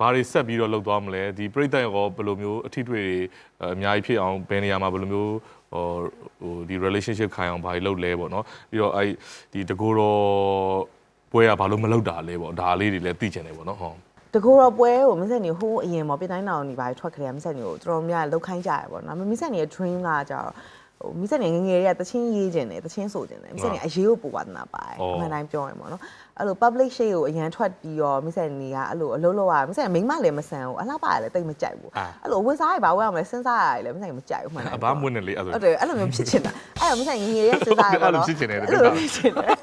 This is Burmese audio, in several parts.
ဘာတွေဆက်ပြီးတော့လုပ်သွားမလဲဒီပြိတ္တရောဘယ်လိုမျိုးအထီးတွေတွေအများကြီးဖြစ်အောင်ဘယ်နေရာမှာဘယ်လိုမျိုးဟိုဟိုဒီ relationship ခိုင်အောင်ဘာတွေလုပ်လဲပေါ့နော်ပြီးတော့အဲ့ဒီတကူတော့ပွဲကဘာလို့မလုပ်တာလဲပေါ့ဒါလေးတွေလည်းသိချင်တယ်ပေါ့နော်ဟောတကူတော့ပွဲကိုမဆက်နေဟိုးအရင်ပေါ့ပြတိုင်းတောင်နေပါထွက်ခရမဆက်နေကိုတော်တော်များလောက်ခိုင်းကြရပေါ့နော်မဆက်နေရဲ့ dream ကကြတော့ ဟိုမဆက်နေငယ်ငယ်တွေကတချင်းရေးကျင်တယ်တချင်းဆိုကျင်တယ်မဆက်နေအရေးကိုပူပါဒနာပါတယ်အမှန်တိုင်းပြောရင်ပေါ့နော်အဲ့လို public shade ကိုအရန်ထွက်ပြီးတော့မဆက်နေကအဲ့လိုအလုံးလောက်ရမဆက်နေမိမလည်းမဆန်ဘူးအလှပါလည်းတိတ်မကြိုက်ဘူးအဲ့လိုဝစ်စားရပါဝဲအောင်လဲစဉ်းစားရတယ်လည်းမဆက်နေမကြိုက်ဘူးမှန်တယ်အဘာမွန်းနေလေအဲ့ဆိုဟုတ်တယ်အဲ့လိုမျိုးဖြစ်ချင်တာအဲ့တော့မဆိုင်ငငယ်ရဲ့စဉ်းစားရပါတော့အဲ့လိုဖြစ်ချင်တယ်အဲ့လိုဖြစ်ချင်တယ်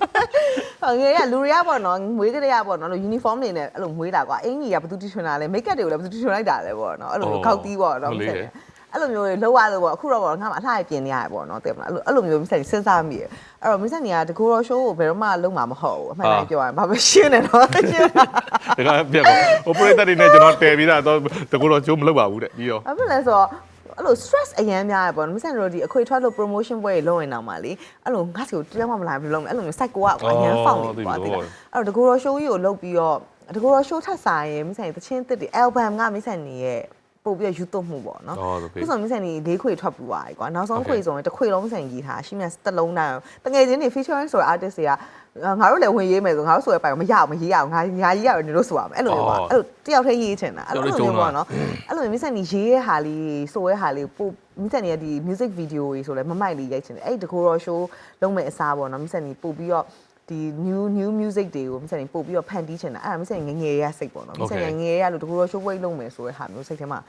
ဟောငယ်ရလူတွေကပေါ့နော်မွေးကလေးရပေါ့နော် uniform တွေနဲ့အဲ့လိုမွေးတာကွာအင်ကြီးကဘယ်သူတီထွင်တာလဲ make up တွေကိုလည်းဘယ်သူတီထွင်လိုက်တာလဲပေါ့နော်အဲ့လိုခောက်တီးပေါ့နော်မဆိုင် အဲ့လိုမျိုးလှုပ်ရလို့ပေါ့အခုတော့ပေါ့ငါမှအလှရပြင်နေရတယ်ပေါ့နော်သိမလားအဲ့လိုအဲ့လိုမျိုးမဆိုင်စဉ်းစားမိရအဲ့တော့မဆိုင်ကတကူရော show ကိုဘယ်တော့မှလုံးမှာမဟုတ်ဘူးအမှန်တိုင်းပြောရရင်ဘာပဲရှင်းနေတော့ရှင်းတာဒါကပြက်ပေါ့ဟိုပြိတ္တတွေနဲ့ကျွန်တော်တည်ပြီးတာတော့တကူတော့ကျိုးမလုပ်ပါဘူးတဲ့ပြီးတော့ဘာဖြစ်လဲဆိုတော့အဲ့လို stress အရန်များရပေါ့မစံတို့ဒီအခွေထွက်လို့ promotion ပွဲတွေလုပ်ရင်တော့မှလေအဲ့လိုငါ့စီကိုတရားမှမလာဘူးလုံးမယ်အဲ့လိုမျိုး site ကိုကအရန်ဖောက်နေကွာတိလားအဲ့တော့တကူရော show ကြီးကိုလုပ်ပြီးတော့တကူရော show ထပ်စားရင်မစံတချင်းတစ်တွေ album ကမစံနေရဲ့ ပို့ပြီးတော့ YouTube မှုပေါ့နော်ဟုတ်ပြီခုဆိုမစံနေလေးခွေထွက်ပြီးသွားပြီကွာနောက်ဆုံးခွေဆိုရင်တစ်ခွေလုံးမစံကြီးထားရှင်းမြတစ်လုံးတိုင်းတကယ်ချင်းနေ featuring ဆိုတဲ့ artist တွေကငါတို့လည်းဝင်ရေးမယ်ဆိုငါတို့ဆိုရပိုင်မရအောင်မရေးအောင်ငါညာရေးရတယ်နေလို့ဆိုရမယ်အဲ့လိုမျိုးပါအဲ့လိုတယောက်တည်းရေးချင်တာအဲ့လိုမျိုးပေါ့နော်အဲ့လိုမျိုးမစက်နေရေးရဲ့ဟာလေးဆိုရဲဟာလေးပို့မစက်နေရဒီ music video ကြီးဆိုလဲမမိုက်လေးရိုက်ချင်တယ်အဲ့ဒီတကူရော show လုံးမဲ့အစားပေါ့နော်မစက်နေပို့ပြီးတော့ ဒီ new new music တွေကိုမစက်နေပို့ပြီးတော့ဖန်တီးချင်တာအဲ့ဒါမစက်နေငယ်ငယ်ရစိတ်ပေါ့နော်မစက်နေငယ်ငယ်ရလို့တကူရော show ဝိတ်လုံးမယ်ဆိုရဲဟာမျိုးစိတ်ထဲမှာ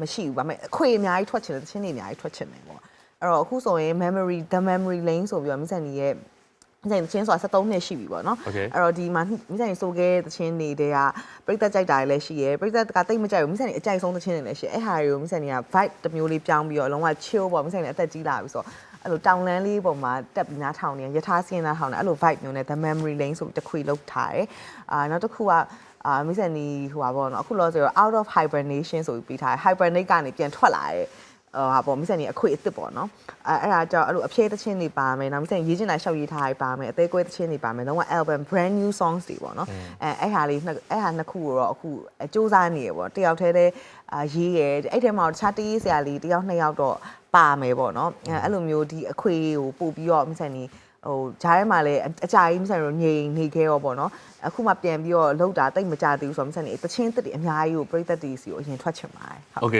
မရှိဘူးဗာမဲ့အခွေအများကြီးထွက်ချင်တယ်တချင်းတွေအများကြီးထွက်ချင်တယ်ပေါ့အဲ့တော့အခုဆိုရင် memory the memory lane ဆိုပြီးတော့မစက်နေရဲ့ မစက်နေချင်းဆိုတာ73နှစ်ရှိပြီပေါ့နော် Okay. အဲ့တော့ဒီမှာမိဆိုင်ဆိုခဲ့တဲ့သချင်းတွေတဲ့ကပြိသက်ကြိုက်တာတွေလည်းရှိရယ်ပြိသက်ကတိတ်မကြိုက်ဘူးမိဆိုင်အကြိုက်ဆုံးသချင်းတွေလည်းရှိအဲ့ဟာတွေကိုမိဆိုင်တွေက vibe တစ်မျိုးလေးပြောင်းပြီးတော့အလုံးဝ chill ပေါ့မိဆိုင်တွေအသက်ကြီးလာပြီဆိုတော့အဲ့လိုတောင်လန်းလေးပုံမှာတက်ပြီးနားထောင်နေရထားစင်းနားထောင်နေအဲ့လို vibe မျိုးနဲ့ the memory lane ဆိုပြီးတစ်ခွေလောက်ထားတယ်အာနောက်တစ်ခုကအာမိဆိုင်ဒီဟိုပါပေါ့နော်အခုလောဆိုတော့ out of hibernation ဆိုပြီးပြီးထားတယ် hibernate ကနေပြန်ထွက်လာတဲ့ဟို ဟာပေါ့မိဆန်ကြီးအခွေအစ်စ်ပေါ့နော်အဲအဲ့ဒါကြောင့်အဲ့လိုအဖြဲသချင်းတွေပါမယ်နောက်မိဆန်ရေးချင်တာရှောက်ရေးထားတွေပါမယ်အသေးကွဲသချင်းတွေပါမယ်တော့ album brand new songs တွေပေါ့နော်အဲအဲ့ဟာလေးအဲ့ဟာနှစ်ခုကိုတော့အခုစ조사နေရပေါ့တယောက်တည်းတည်းရေးရအဲ့ထဲမှာတခြားတေးဆရာလေးတယောက်နှစ်ယောက်တော့ပါမယ်ပေါ့နော်အဲ့လိုမျိုးဒီအခွေကိုပို့ပြီးတော့မိဆန်ကြီးဟိုဂျားထဲမှာလည်းအကြာကြီးမဆိုင်တော့ငြိမ်နေခဲ့ရောပေါ့နော်အခုမှပြန်ပြီးတော့လောက်တာတိတ်မကြသေးဘူးဆိုတော့မဆိုင်နေတချင်းတက်တွေအများကြီးကိုပြိသက်တီစီကိုအရင်ထွက်ချင်ပါတယ်ဟုတ်